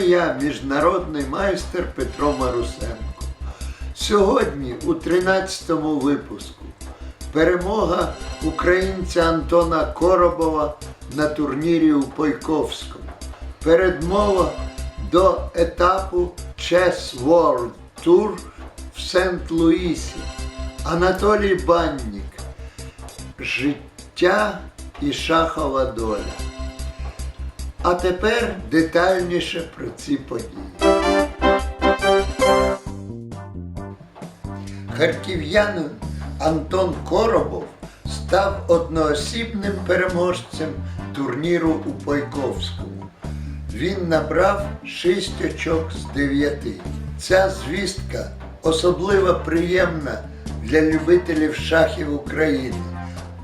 я, міжнародний майстер Петро Марусенко. Сьогодні, у 13-му випуску, перемога українця Антона Коробова на турнірі у Пойковському. Передмова до етапу Chess World Tour в Сент-Луісі. Анатолій Баннік. Життя і шахова доля. А тепер детальніше про ці події. Харків'янин Антон Коробов став одноосібним переможцем турніру у Пайковському. Він набрав 6 очок з 9. Ця звістка особливо приємна для любителів шахів України.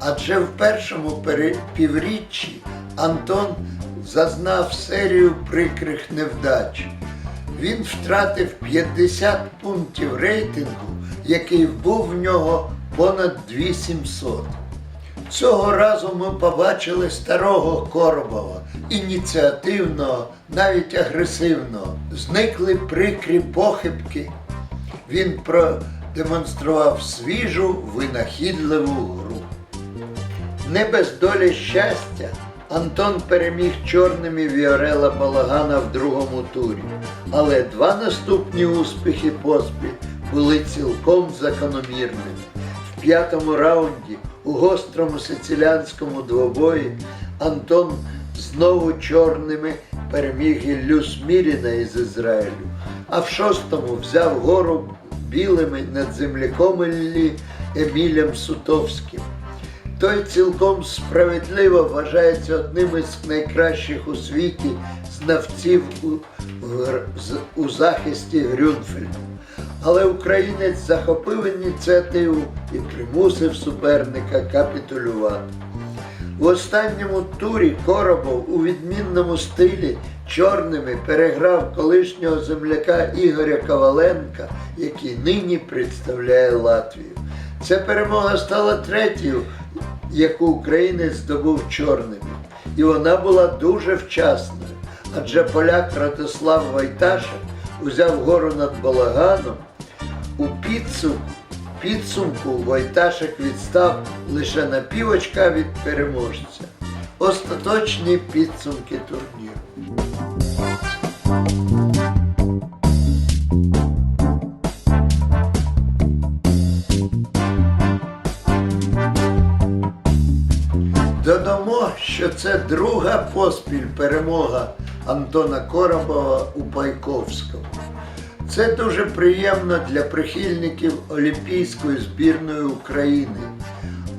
Адже в першому півріччі Антон зазнав серію прикрих невдач. Він втратив 50 пунктів рейтингу, який був в нього понад 2700. Цього разу ми побачили старого Коробова, ініціативного, навіть агресивного. Зникли прикрі похибки. Він продемонстрував свіжу винахідливу гру. Не без долі щастя Антон переміг чорними Віорела Балагана в другому турі, але два наступні успіхи поспіль були цілком закономірними. В п'ятому раунді у гострому сициліанському двобої Антон знову чорними переміг Іллю Сміріна із Ізраїлю, а в шостому взяв гору білими над земляком Іллі Емілем Сутовським. Той цілком справедливо вважається одним із найкращих у світі знавців у, у захисті Грюнфельду. Але українець захопив ініціативу і примусив суперника капітулювати. В останньому турі Коробов у відмінному стилі чорними переграв колишнього земляка Ігоря Коваленка, який нині представляє Латвію. Ця перемога стала третьою, яку українець здобув чорними. І вона була дуже вчасною, адже поляк Ратислав Вайташев узяв гору над Балаганом. У підсумку, підсумку Войташек відстав лише на півочка від переможця. Остаточні підсумки турніру. Це друга поспіль перемога Антона Коробова у Пайковському. Це дуже приємно для прихильників Олімпійської збірної України.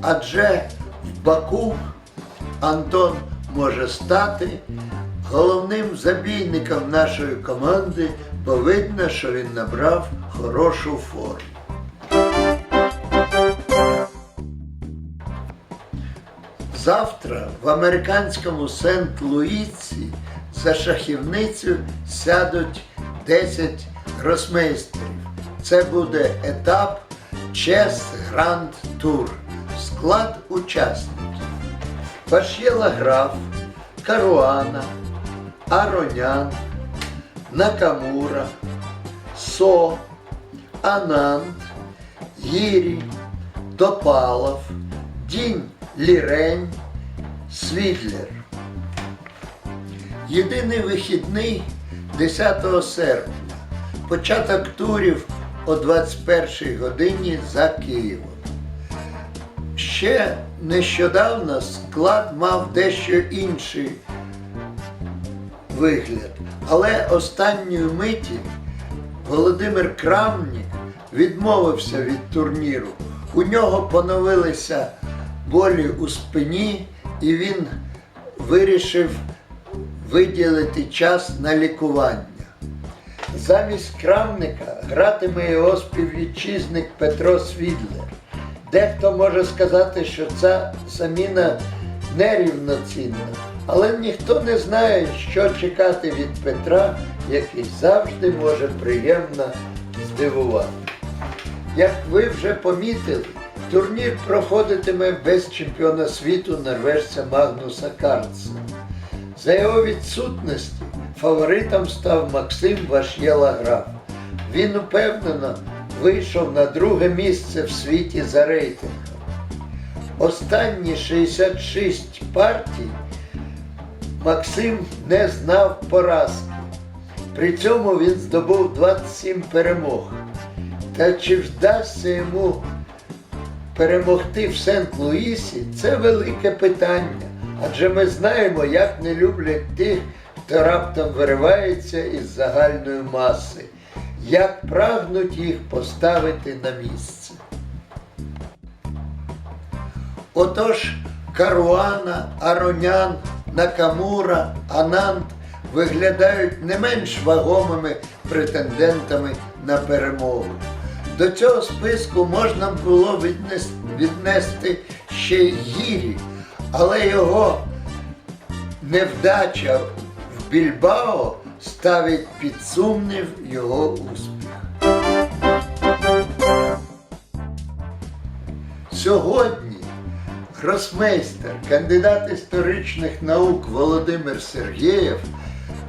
Адже в Баку Антон може стати головним забійником нашої команди, бо видно, що він набрав хорошу форму. Завтра в американському Сент-Луїсі за шахівницю сядуть 10 гросмейстерів. Це буде етап Chess Grand Tour. Склад учасників. Пашєла Граф, Каруана, Аронян, Накамура, Со, Ананд, Гірі, Топалов, Дінь Лірень, Світлер. Єдиний вихідний 10 серпня. Початок турів о 21 годині за Києвом. Ще нещодавно склад мав дещо інший вигляд, але останньої миті Володимир Крамнік відмовився від турніру. У нього поновилися болі у спині, і він вирішив виділити час на лікування. Замість крамника гратиме його співвітчизник Петро Свідлер. Дехто може сказати, що ця заміна нерівноцінна, але ніхто не знає, що чекати від Петра, який завжди може приємно здивувати. Як ви вже помітили, турнір проходитиме без чемпіона світу норвежця Магнуса Карлсена. За його відсутності фаворитом став Максим Вашєла граф. Він упевнено вийшов на друге місце в світі за рейтингом. Останні 66 партій Максим не знав поразки. При цьому він здобув 27 перемог. Та чи вдасться йому перемогти в Сент-Луїсі це велике питання. Адже ми знаємо, як не люблять тих, хто раптом виривається із загальної маси, як прагнуть їх поставити на місце. Отож, Каруана, Аронян, Накамура, Анант виглядають не менш вагомими претендентами на перемогу. До цього списку можна було віднести ще й Гірі, але його невдача в Більбао ставить під сумнів його успіх. Сьогодні гросмейстер, кандидат історичних наук Володимир Сергєєв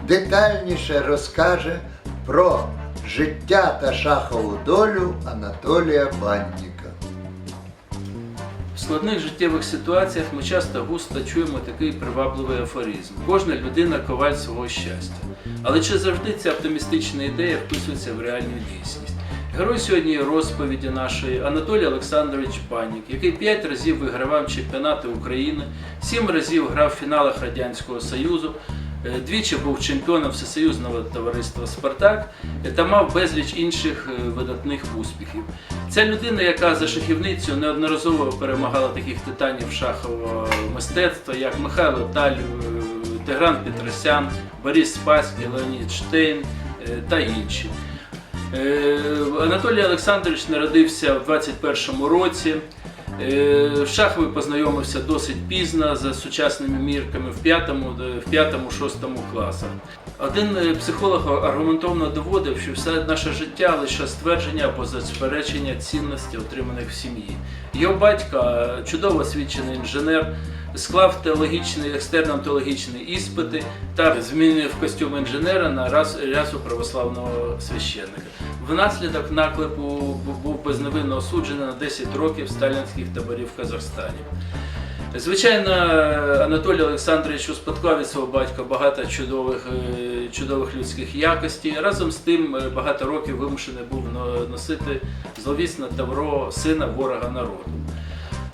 детальніше розкаже про життя та шахову долю Анатолія Банніка. В складних життєвих ситуаціях ми часто густо чуємо такий привабливий афоризм. Кожна людина коваль свого щастя. Але чи завжди ця оптимістична ідея вписується в реальну дійсність? Герой сьогодні розповіді нашої Анатолій Олександрович Банік, який п'ять разів вигравав чемпіонати України, сім разів грав в фіналах Радянського Союзу, двічі був чемпіоном Всесоюзного товариства Спартак е, та мав безліч інших е, видатних успіхів. Ця людина, яка за шахівницю неодноразово перемагала таких титанів шахового мистецтва, як Михайло Таль, е, Тигран Петросян, Борис Спаський, Леонід Штейн е, та інші. Е, Анатолій Олександрович народився в 21-му році. Е, В шахові познайомився досить пізно за сучасними мірками в 5-му, в 5-6 класах. Один е, психолог аргументовно доводив, що все наше життя лише ствердження або заперечення цінностей, отриманих в сім'ї. Його батько, е, чудово освічений інженер, склав теологічний, екстерно-теологічні іспити та змінив костюм інженера на рясу православного священника. Внаслідок наклепу був безневинно осуджений на 10 років сталінських таборів в Казахстані. Звичайно, Анатолій Олександрович успадкував від свого батька багато чудових, е, чудових людських якостей. Разом з тим е, багато років вимушений був носити зловісне тавро сина ворога народу.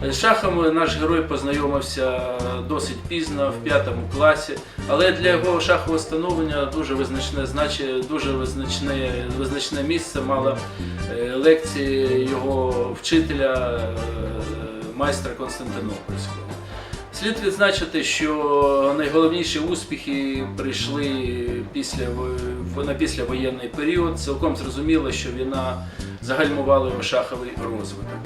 З шахами наш герой познайомився досить пізно, в п'ятому класі, але для його шахового становлення дуже визначне значення, дуже визначне, визначне місце мала е, лекції його вчителя, е, майстра Константинопольського. Слід відзначити, що найголовніші успіхи прийшли після на післявоєнний період. Цілком зрозуміло, що війна загальмувала його шаховий розвиток.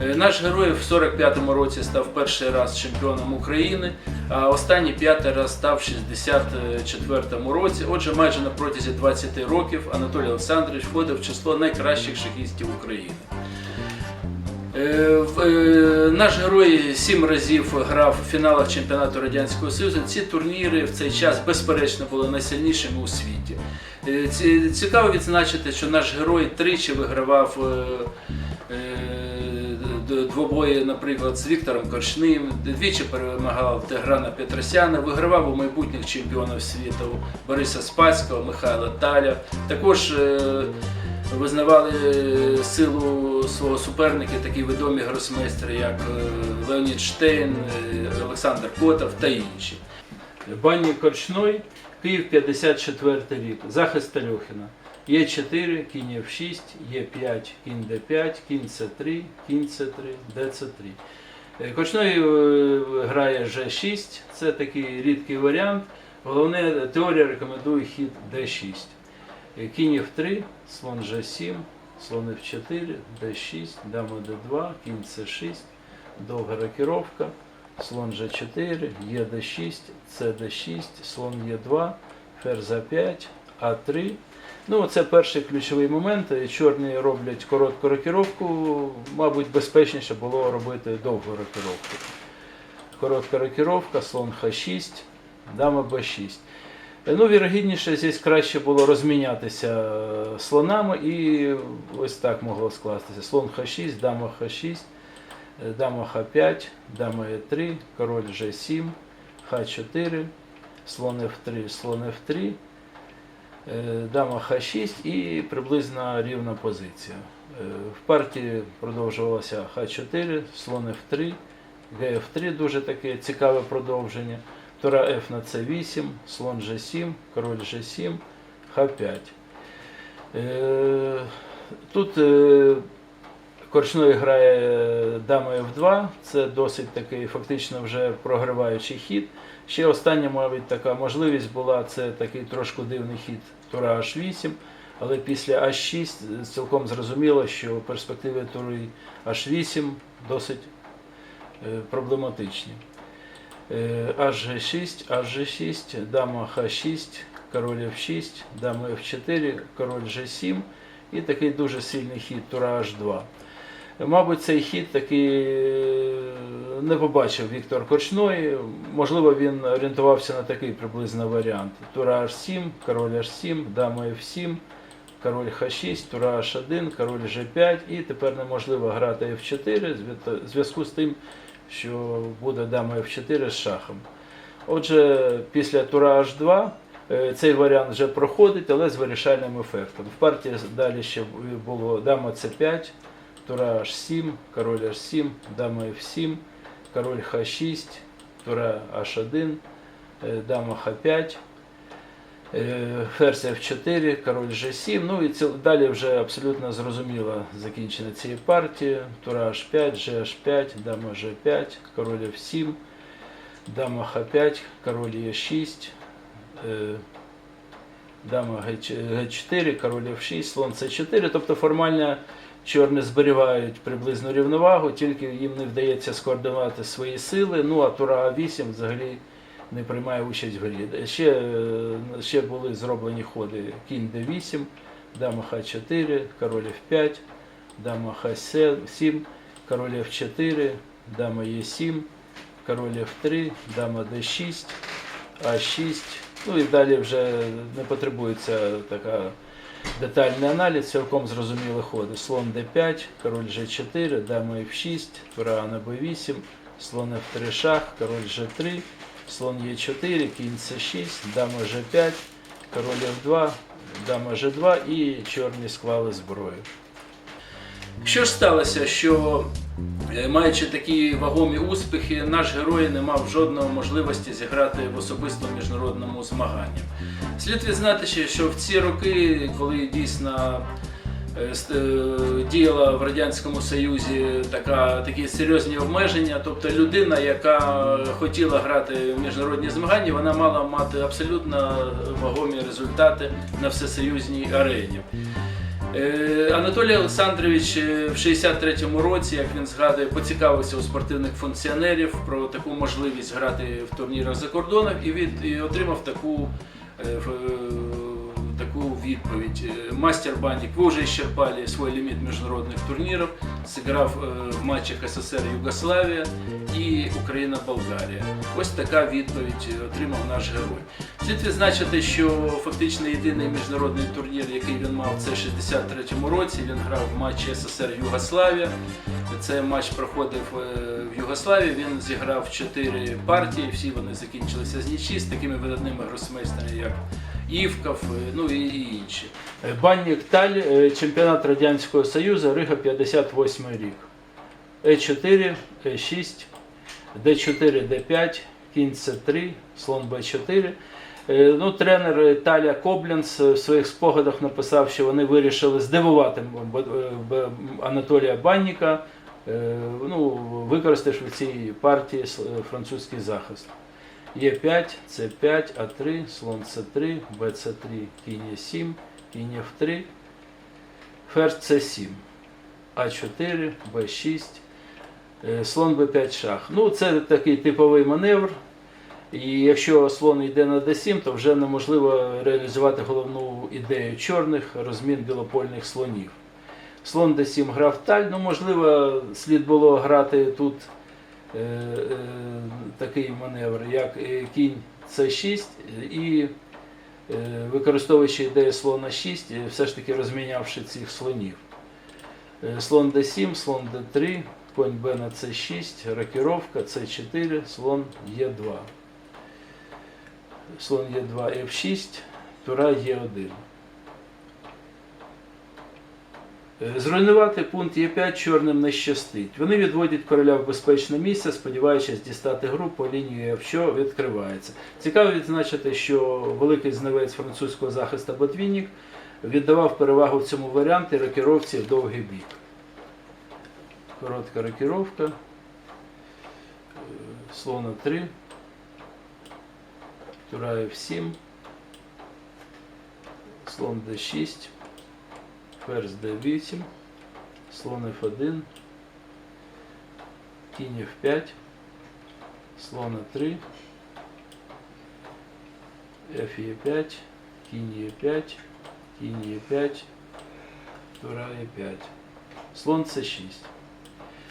Е, Наш герой в 45-му році став перший раз чемпіоном України, а останній п'ятий раз став в 64-му році. Отже, майже на протязі 20 років Анатолій Олександрович входив в число найкращих шахістів України. Е, е, Наш герой сім разів грав в фіналах чемпіонату Радянського Союзу. Ці турніри в цей час безперечно були найсильнішими у світі. Цікаво відзначити, що наш герой тричі вигравав двобої, наприклад, з Віктором Коршним, двічі перемагав Тиграна Петросяна, вигравав у майбутніх чемпіонів світу Бориса Спаського, Михайла Таля. Також е, визнавали силу свого суперника такі відомі гросмейстери, як е, Леонід Штейн, е, Олександр Котов та інші. Бані Корчной, Київ 54 рік, захист Тальохіна. Є4, кінь F6, Є5, кінь Д5, кінь С3, кінь С3, ДЦ3. Е, Корчной е, грає G6, це такий рідкий варіант. Головне, теорія рекомендує хід D6. Е, Кінь F3, слон G7, слон F4, D6, дама D2, кінь C6, довга рокіровка, слон G4, Е6, CD6, слон Е2, ферзь А5, А3. Ну, це перший ключовий момент. Чорні роблять коротку рокіровку, мабуть, безпечніше було робити довгу рокіровку. Коротка рокіровка, слон Х6, дама Б6. Е, Ну, вірогідніше, здесь краще було розмінятися е, слонами і ось так могло скластися. Слон Х6, дама Х6, е, дама Х5, дама Е3, король Ж7, Х4, слон Ф3, слон Ф3, е, дама Х6 і приблизно рівна позиція. Е, В партії продовжувалося Х4, слон Ф3, ГФ3 дуже таке цікаве продовження. Тура F на C8, слон G7, король G7, Х5. Е, Тут е, Корчною грає дама F2, це досить такий фактично вже програваючий хід. Ще остання, мабуть, така можливість була, це такий трошки дивний хід Тура H8, але після H6 цілком зрозуміло, що перспективи тури H8 досить е, проблематичні. Е, HG6, HG6, дама H6, король F6, дама F4, король G7 і такий дуже сильний хід Тура H2. Мабуть, цей хід такий е, не побачив Віктор Корчної. Можливо, він орієнтувався на такий приблизно варіант. Тура H7, король H7, дама F7, король Х6, Тура H1, король G5 і тепер неможливо грати F4 в зв'язку з тим, що буде дама F4 з шахом. Отже, після тура H2 е, цей варіант вже проходить, але з вирішальним ефектом. В партії далі ще було дама C5, тура H7, король H7, дама F7, король Х6, тура H1, е, дама Х5, е, ферзь F4, король G7. Ну і ціл- далі вже абсолютно зрозуміло закінчення цієї партії. Тура H5, GH5, дама G5, король F7, дама Х5, король Е6, е, дама Г4, король F6, слон С4. Тобто формально чорні зберігають приблизну рівновагу, тільки їм не вдається скоординувати свої сили. Ну а тура А8 взагалі не приймає участь в грі. Ще, е, ще були зроблені ходи кінь Д8, дама Х4, король F5, дама Х7, король F4, дама Е7, король F3, дама Д6, А6. Ну і далі вже не потребується така детальний аналіз, цілком зрозуміли ходи. Слон d5, король g4, дама f6, тура на b8, слон f3 шах, король g3, слон e4, кінь c6, дама g5, король f2, дама g2 і чорні склали зброю. Що ж сталося, що е, маючи такі вагомі успіхи, наш герой не мав жодної можливості зіграти в особистому міжнародному змаганні. Слід відзнати що в ці роки, коли дійсно е, е, діяла в Радянському Союзі така, такі серйозні обмеження, тобто людина, яка хотіла грати в міжнародні змагання, вона мала мати абсолютно вагомі результати на всесоюзній арені. Е, Анатолій Олександрович е, в 63-му році, як він згадує, поцікавився у спортивних функціонерів про таку можливість грати в турнірах за кордоном і, від, і отримав таку, е, е, таку відповідь. Е, Мастер Бандик, ви вже исчерпали свой лимит международных турниров, сыграв е, в матчах СССР Югославія і Україна-Болгарія. Ось така відповідь отримав наш герой. Слід відзначити, що фактично єдиний міжнародний турнір, який він мав, це в 63-му році. Він грав в матчі СССР Югославія. Цей матч проходив е, в Югославії. Він зіграв чотири партії. Всі вони закінчилися з нічі з такими видатними гросмейстерами, як Івков, е, ну і, інші. Баннік Таль, е, чемпіонат Радянського Союзу, Рига 58 рік. Е4, Е6, Д4, Д5, кінь С3, слон Б4. Е, Ну, тренер Таля Коблянс в своїх спогадах написав, що вони вирішили здивувати Анатолія Банніка, е, ну, використавши в цій партії французький захист. Е5, С5, А3, слон С3, БЦ3, кінь Е7, кінь Ф3, ферзь С7, А4, Б6, е, слон Б5 шах. Ну, це такий типовий маневр. І якщо слон йде на d7, то вже неможливо реалізувати головну ідею чорних розмін білопольних слонів. Слон d7 грав таль, ну можливо, слід було грати тут е, е, такий маневр, як е, кінь С6 і е, використовуючи ідею слона 6, е, все ж таки розмінявши цих слонів. Е, Слон d7, слон d3, конь b на c6, рокіровка, c4, слон e2. Слон e2, f6, тура e1. Е, Зруйнувати пункт Е5 чорним не щастить. Вони відводять короля в безпечне місце, сподіваючись дістати гру по лінії F, що відкривається. Цікаво відзначити, що великий знавець французького захисту Ботвінік віддавав перевагу в цьому варіанті рокіровці в довгий бік. Коротка рокіровка. Е, Слона 3. Тура F7. Слон D6. Ферзь d8, слон f1, кінь f5, слон e3, f e5, кінь e5, кінь e5, тура e5, слон c6.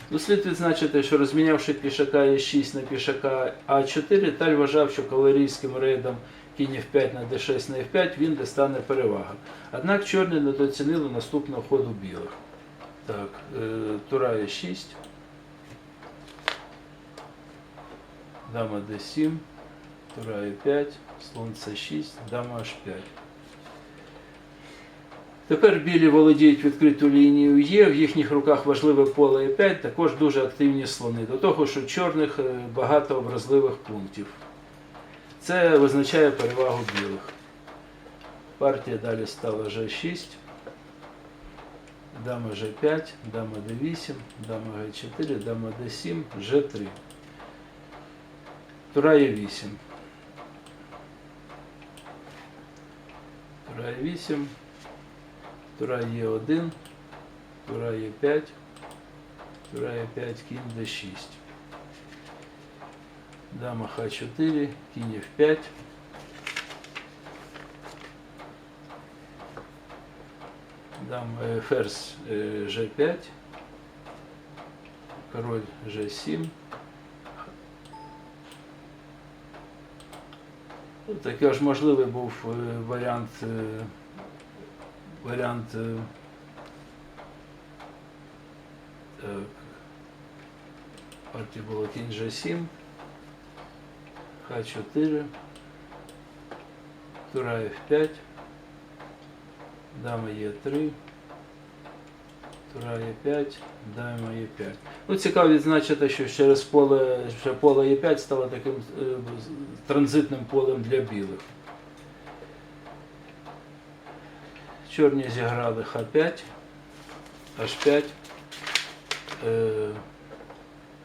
Ну, слід відзначити, що розмінявши пішака e6 на пішака а4, Таль вважав, що кавалерійським рейдом кінь f5 на d6 на f5 він дістане перевага. Однак чорні недооцінили наступного ходу білих. Так, е, тура Е6. Дама d7, тура Е5, слон С6, дама H5. Тепер білі володіють відкриту лінією Є, в їхніх руках важливе поле Е5, також дуже активні слони. До того, що чорних е, багато вразливих пунктів. Це визначає перевагу білих. Партія далі стала G6, дама G5, дама D8, дама G4, дама D7, G3. Тура Е8. Тура Е8, Тура Е1, Тура Е5, Тура Е5, кінь D6. Дама Х4, кінь F5. Дам е, ферзь е, G5, король G7. Ну, Такий ж можливий був е, варіант, е, варіант е, так, партії було кінь G7, Х4, тура F5, дама Е3, тура Е5, дама Е5. Ну, цікаво відзначити, що через поле, що поле Е5 стало таким е, транзитним полем для білих. Чорні зіграли Х5, H5, е,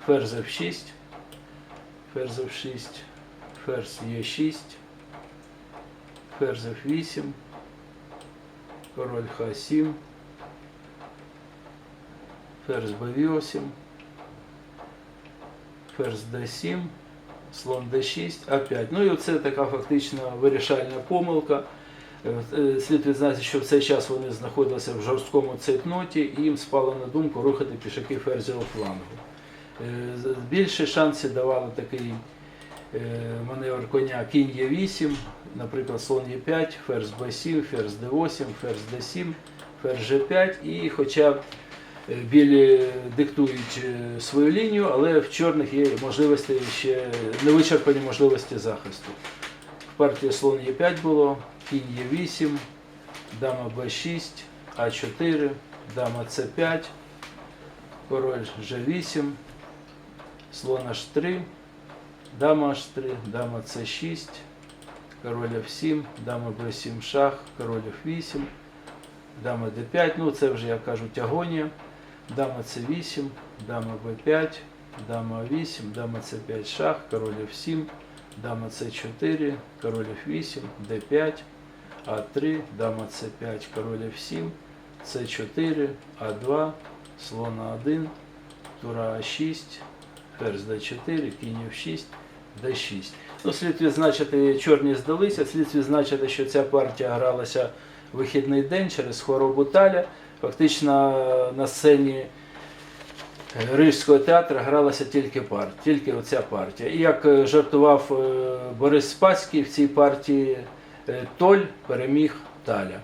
ферзь F6, ферзь F6, ферзь Е6, ферзь F8, король Х7, ферзь Б8, ферзь Д7, слон Д6, А5. Ну і оце така фактично вирішальна помилка. Е, е, Слід відзначити, що в цей час вони знаходилися в жорсткому цейтноті і їм спало на думку рухати пішаки ферзевого флангу. Е, Більше шансів давали такий маневр коня кінь Е8, наприклад, слон Е5, ферзь Б7, ферзь Д8, ферзь Д7, ферзь Ж5. І хоча е, білі диктують е, свою лінію, але в чорних є можливості ще невичерпані можливості захисту. В партії слон Е5 було, кінь Е8, дама Б6, А4, дама С5, король Ж8, слон H3, дама H3, дама С6, король F7, дама Б7 шах, король F8, дама Д5, ну це вже, як кажуть, агонія, дама С8, дама Б5, дама А8, дама С5 шах, король F7, дама С4, король F8, Д5, А3, дама С5, король F7, С4, А2, слон А1, тура А6, ферзь d4, кінь f6, d6. Ну, слід відзначити, чорні здалися, слід відзначити, що ця партія гралася вихідний день через хворобу таля. Фактично на сцені Рижського театру гралася тільки партія, тільки оця партія. І як е, жартував е, Борис Спаський в цій партії, е, Толь переміг Таля.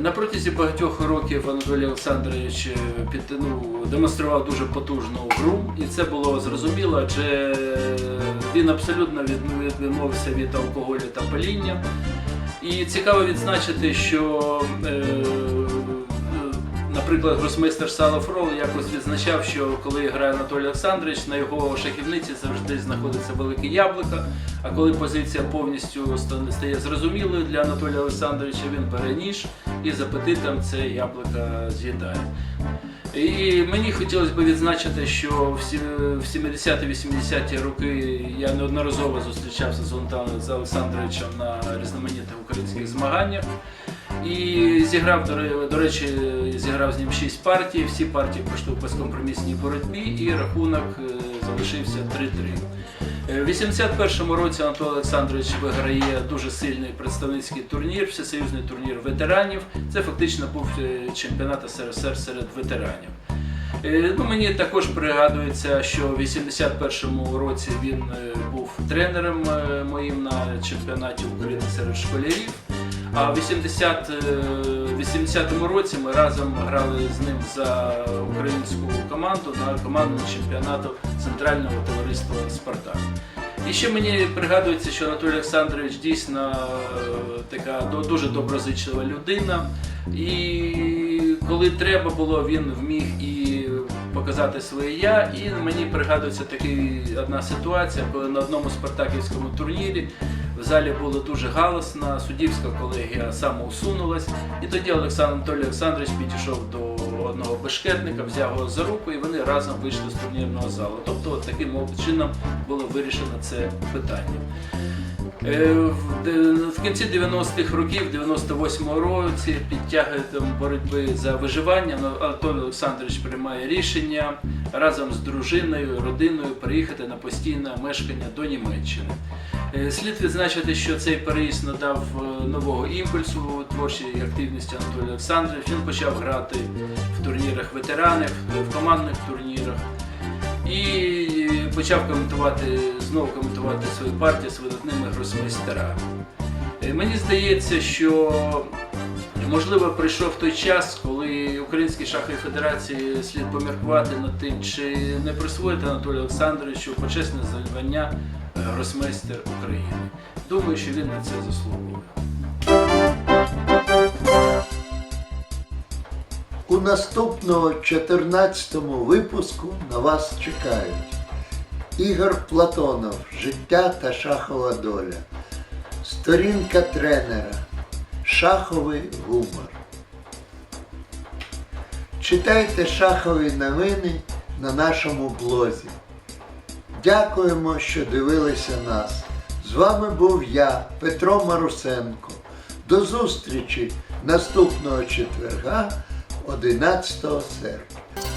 На протязі багатьох років Анатолій Олександрович під, ну, демонстрував дуже потужну гру, і це було зрозуміло, адже він абсолютно від- від- відмовився від алкоголю та паління. І цікаво відзначити, що, е, наприклад, гросмейстер Сало Фрол якось відзначав, що коли грає Анатолій Олександрович, на його шахівниці завжди знаходиться велике яблуко. А коли позиція повністю стає зрозумілою для Анатолія Олександровича, він бере ніж і з апетитом це яблуко з'їдає. І мені хотілося б відзначити, що в сі- в 70-80-ті роки я неодноразово зустрічався з Олександровичем на різноманітних українських змаганнях. І зіграв, до речі, зіграв з ним 6 партій. Всі партії пройшли в безкомпромісній боротьбі, і рахунок е, залишився 3-3. Е, В 81-му році Анатолій Олександрович виграє дуже сильний представницький турнір, всесоюзний турнір ветеранів. Це фактично був е, чемпіонат СРСР серед ветеранів. Е, Ну, мені також пригадується, що в 81-му році він був тренером моїм на чемпіонаті України серед школярів. А в 80, е, 80-му році ми разом грали з ним за українську команду на командному чемпіонату Центрального товариства Спартак. І ще мені пригадується, що Анатолій Олександрович дійсно е, така дуже доброзичлива людина. І коли треба було, він вміг і показати своє я. І мені пригадується такий одна ситуація, коли на одному спартаківському турнірі в залі було дуже галасно, суддівська колегія самоусунулась. І тоді Олександр Анатолій Олександрович підійшов до одного бешкетника, взяв його за руку, і вони разом вийшли з турнірного залу. Тобто, от таким чином було вирішено це питання. Е, В кінці 90-х років, 98-му році, під тягом боротьби за виживання, ну, Анатолій Олександрович приймає рішення разом з дружиною, родиною переїхати на постійне мешкання до Німеччини. Е, Слід відзначити, що цей переїзд надав е, нового імпульсу творчій активності Анатолія Олександровича. Він почав грати в турнірах ветеранів, в командних турнірах. І почав коментувати, знову коментувати свої партії з видатними гросмейстерами. Е, Мені здається, що можливо прийшов той час, коли Українській шаховій федерації слід поміркувати над тим, чи не присвоїти Анатолію Олександровичу почесне звання е, гросмейстер України. Думаю, що він на це заслуговує. У наступному 14-му випуску на вас чекають Ігор Платонов Життя та шахова доля. Сторінка тренера. Шаховий гумор. Читайте шахові новини на нашому блозі. Дякуємо, що дивилися нас. З вами був я, Петро Марусенко. До зустрічі наступного четверга, 11 серпня.